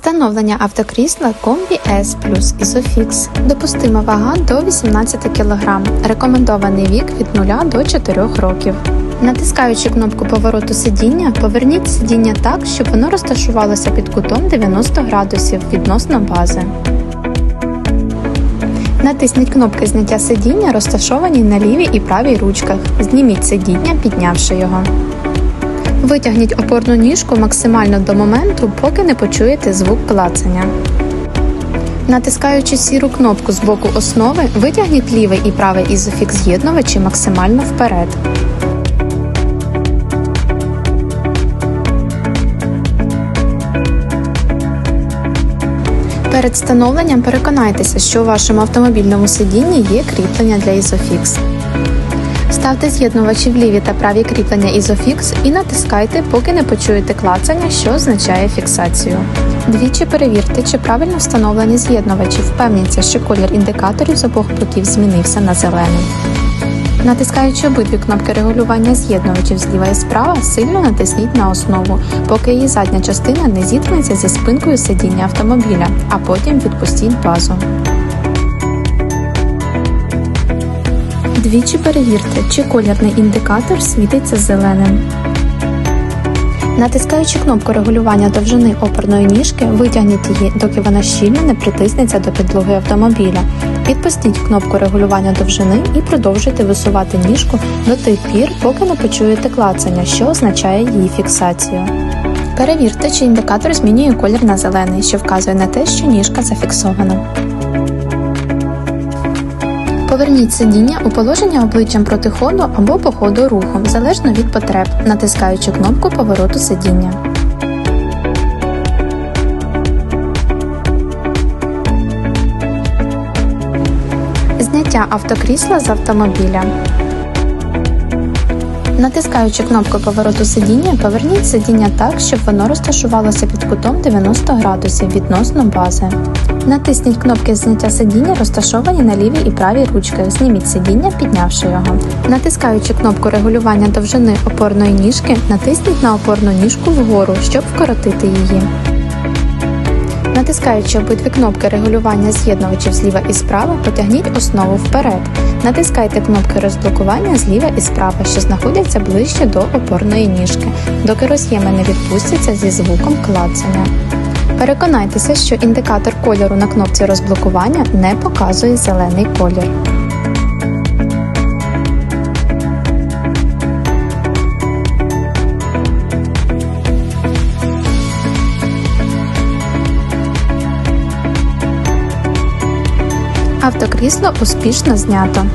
Встановлення автокрісла Комбі S плюс Isofix. Допустима вага до 18 кг. Рекомендований вік від 0 до 4 років. Натискаючи кнопку повороту сидіння, поверніть сидіння так, щоб воно розташувалося під кутом 90 градусів відносно бази. Натисніть кнопки зняття сидіння, розташовані на лівій і правій ручках. Зніміть сидіння, піднявши його. Витягніть опорну ніжку максимально до моменту, поки не почуєте звук клацання. Натискаючи сіру кнопку з боку основи, витягніть лівий і правий ізофікс з'єднувачі максимально вперед. Перед встановленням переконайтеся, що у вашому автомобільному сидінні є кріплення для ізофікс. Ставте з'єднувачі в ліві та праві кріплення Isofix і натискайте, поки не почуєте клацання, що означає фіксацію. Двічі перевірте, чи правильно встановлені з'єднувачі. Впевніться, що колір індикаторів з обох боків змінився на зелений. Натискаючи обидві кнопки регулювання з'єднувачів зліва і справа, сильно натисніть на основу, поки її задня частина не зіткнеться зі спинкою сидіння автомобіля, а потім відпустіть базу. Двічі перевірте, чи колірний індикатор світиться зеленим. Натискаючи кнопку регулювання довжини опорної ніжки, витягніть її, доки вона щільно не притиснеться до підлоги автомобіля. Відпустіть кнопку регулювання довжини і продовжуйте висувати ніжку до тих пір, поки не почуєте клацання, що означає її фіксацію. Перевірте, чи індикатор змінює колір на зелений, що вказує на те, що ніжка зафіксована. Поверніть сидіння у положення обличчям проти ходу або по ходу руху, залежно від потреб, натискаючи кнопку повороту сидіння. Зняття автокрісла з автомобіля. Натискаючи кнопку повороту сидіння, поверніть сидіння так, щоб воно розташувалося під кутом 90 градусів відносно бази. Натисніть кнопки зняття сидіння, розташовані на лівій і правій ручках. Зніміть сидіння, піднявши його. Натискаючи кнопку регулювання довжини опорної ніжки, натисніть на опорну ніжку вгору, щоб вкоротити її. Натискаючи обидві кнопки регулювання з'єднувачів зліва і справа, потягніть основу вперед. Натискайте кнопки розблокування зліва і справа, що знаходяться ближче до опорної ніжки, доки роз'єми не відпустяться зі звуком клацання. Переконайтеся, що індикатор кольору на кнопці розблокування не показує зелений колір. Автокрісло успішно знято.